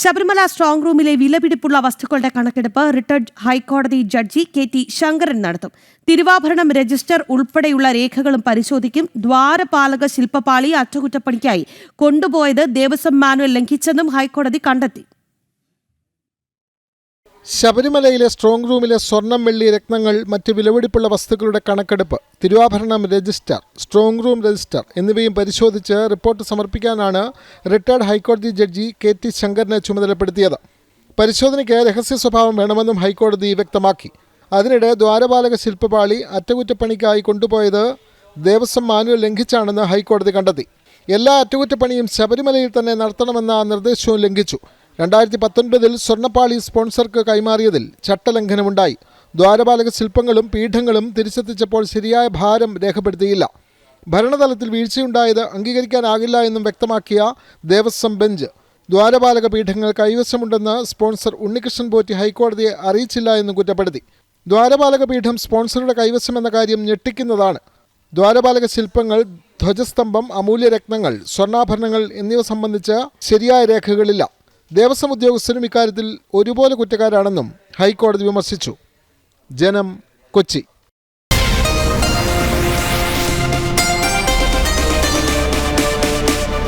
Sabarimala strong റൂമിലെ വിലപിടിപ്പുള്ള വസ്തുക്കളുടെ കണക്കെടുപ്പ് റിട്ടയർഡ് ഹൈക്കോടതി ജഡ്ജി കെ ടി ശങ്കരൻ നടത്തും. തിരുവാഭരണം രജിസ്റ്റർ ഉൾപ്പെടെയുള്ള രേഖകളും പരിശോധിക്കും. ദ്വാരപാലക ശില്പപാളി അറ്റകുറ്റപ്പണിക്കായി കൊണ്ടുപോയത് ദേവസ്വം മാനുവൽ ലംഘിച്ചെന്നും ഹൈക്കോടതി കണ്ടെത്തി. ശബരിമലയിലെ സ്ട്രോങ് റൂമിലെ സ്വർണം വെള്ളി രത്നങ്ങൾ മറ്റ് വിലപിടിപ്പുള്ള വസ്തുക്കളുടെ കണക്കെടുപ്പ് തിരുവാഭരണം രജിസ്റ്റർ സ്ട്രോങ് റൂം രജിസ്റ്റർ എന്നിവയും പരിശോധിച്ച് റിപ്പോർട്ട് സമർപ്പിക്കാനാണ് റിട്ടയർഡ് ഹൈക്കോടതി ജഡ്ജി കെ ടി ശങ്കറിനെ ചുമതലപ്പെടുത്തിയത്. പരിശോധനയ്ക്ക് രഹസ്യ സ്വഭാവം വേണമെന്നും ഹൈക്കോടതി വ്യക്തമാക്കി. അതിനിടെ ദ്വാരപാലക ശില്പപാളി അറ്റകുറ്റപ്പണിക്കായി കൊണ്ടുപോയത് ദേവസ്വം മാനുവൽ ലംഘിച്ചാണെന്ന് ഹൈക്കോടതി കണ്ടെത്തി. എല്ലാ അറ്റകുറ്റപ്പണിയും ശബരിമലയിൽ തന്നെ നടത്തണമെന്ന നിർദ്ദേശവും ലംഘിച്ചു. രണ്ടായിരത്തി പത്തൊൻപതിൽ സ്വർണപ്പാളി സ്പോൺസർക്ക് കൈമാറിയതിൽ ചട്ടലംഘനമുണ്ടായി. ദ്വാരപാലക ശില്പങ്ങളും പീഠങ്ങളും തിരിച്ചെത്തിച്ചപ്പോൾ ശരിയായ ഭാരം രേഖപ്പെടുത്തിയില്ല. ഭരണതലത്തിൽ വീഴ്ചയുണ്ടായത് അംഗീകരിക്കാനാകില്ല എന്നും വ്യക്തമാക്കിയ ദേവസ്വം ബെഞ്ച്. ദ്വാരപാലക പീഠങ്ങൾ കൈവശമുണ്ടെന്ന് സ്പോൺസർ ഉണ്ണികൃഷ്ണൻ പോറ്റി ഹൈക്കോടതിയെ അറിയിച്ചില്ല എന്നും കുറ്റപ്പെടുത്തി. ദ്വാരപാലക പീഠം സ്പോൺസറുടെ കൈവശമെന്ന കാര്യം ഞെട്ടിക്കുന്നതാണ്. ദ്വാരപാലക ശില്പങ്ങൾ ധ്വജസ്തംഭം അമൂല്യരത്നങ്ങൾ സ്വർണാഭരണങ്ങൾ എന്നിവ സംബന്ധിച്ച് ശരിയായ രേഖകളില്ല. ദേവസ്വം ഉദ്യോഗസ്ഥരും ഇക്കാര്യത്തിൽ ഒരുപോലെ കുറ്റക്കാരാണെന്നും ഹൈക്കോടതി വിമർശിച്ചു. ജനം കൊച്ചി.